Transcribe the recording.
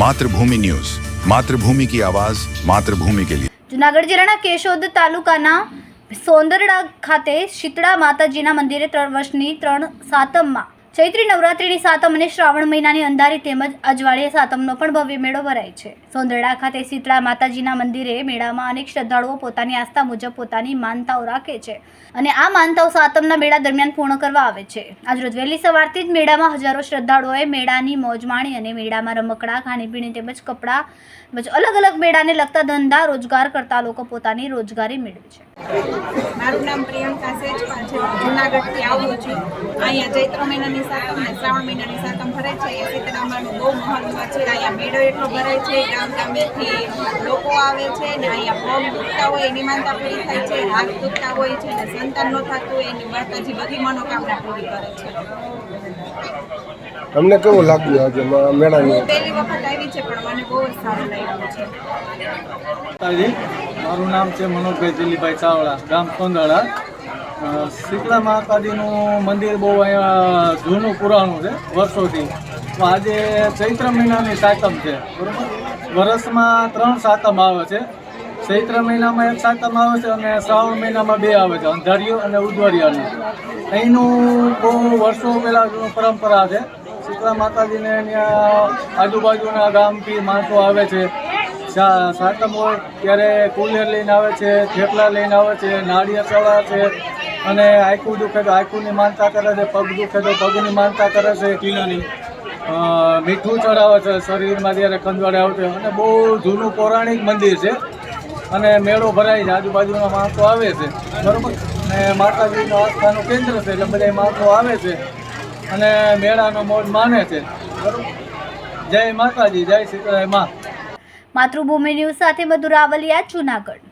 Mathrubhumi news. Mathrubhumi કી આવાઝ માતૃભૂમિ કે લીએ જુનાગઢ જિલ્લાના કેશોદ તાલુકાના સોંદરડા ખાતે શીતળા માતાજીના મંદિરે ત્રણ વર્ષની ત્રણ સાતમમાં ચૈત્રી નવરાત્રિની સાતમ અને શ્રાવણ મહિનાની અંધારી તેમજ અજવાળીયા સાતમનો પણ ભવ્ય મેળો ભરાય છે. સોંદરડા ખાતે શીતળા માતાજીના મંદિરે મેળામાં અનેક શ્રદ્ધાળુઓ પોતાની આસ્થા મુજબ પોતાની માનતાઓ રાખે છે અને આ માનતાઓ સાતમના મેળા દરમિયાન પૂર્ણ કરવા આવે છે. આજરોજ વહેલી સવારથી જ મેળામાં હજારો શ્રદ્ધાળુઓએ મેળાની મોજ માણી અને મેળામાં રમકડા, ખાણીપીણી તેમજ કપડાં તેમજ અલગ અલગ મેળાને લગતા ધંધા રોજગાર કરતા લોકો પોતાની રોજગારી મેળવે છે. મારું નામ પ્રિયંકા હું જુનાગઢથી આવું છું. અહીંયા ચૈત્ર મહિનાની સાતમ અને શ્રાવણ મહિનાની સાતમ ભરાય છે. અહીંયા સીતારામનું બહુ મહત્વ છે. અહીંયા મેળો એટલો ભરાય છે. ગામ ગામેથી લોકો આવે છે ને અહીંયા પગ દુખતા હોય એની માનતા પૂરી થાય છે. હાથ દુખતા હોય છે ને સંતાન ન થતું હોય એની માતાજી બધી મનોકામના પૂરી કરે છે. તમને કેવું લાગ્યું આજે મેળાની? પહેલી વખત આવી છે પણ મને બહુ જ સારું લાગ્યું છે. મારું નામ છે મનોજભાઈ દિલીપભાઈ ચાવડા ગામ અ, શીતળા માતાજીનું મંદિર બહુ અહીંયા જૂનું પુરાણું છે, વર્ષોથી. તો આજે ચૈત્ર મહિનાની સાતમ છે, બરોબર? વર્ષમાં ત્રણ સાતમ આવે છે. ચૈત્ર મહિનામાં એક સાતમ આવે છે અને શ્રાવણ મહિનામાં બે આવે છે, અંધારિયો અને ઉદવારિયાની અહીંનું બહુ વર્ષો પહેલાં પરંપરા છે. શીતળા માતાજીને અહીંયા આજુબાજુના ગામથી માણસો આવે છે. સાતમ હોય ત્યારે કુલેર લઈને આવે છે, થેપલા લઈને આવે છે, નાળિયેર ચડાવે છે અને આખું દુખે તો આખુંની માનતા કરે છે પગ દુખે તો પગની માનતા કરે છે. કિલોની મીઠું ચડાવે છે શરીરમાં જ્યારે ખંજવાડે આવે છે અને બહુ જૂનું પૌરાણિક મંદિર છે. અને મેળો ભરાય છે આજુબાજુના માણસો આવે છે. બરાબર? અને માતાજીનું આસ્થાનું કેન્દ્ર છે એટલે બધા માણસો આવે છે. અને મેળાનો મોજ માને છે. બરાબર? જય માતાજી જય સીતારામમાં. માતૃભૂમિ ન્યૂઝ સાથે મધુ રાવલિયા જુનાગઢ.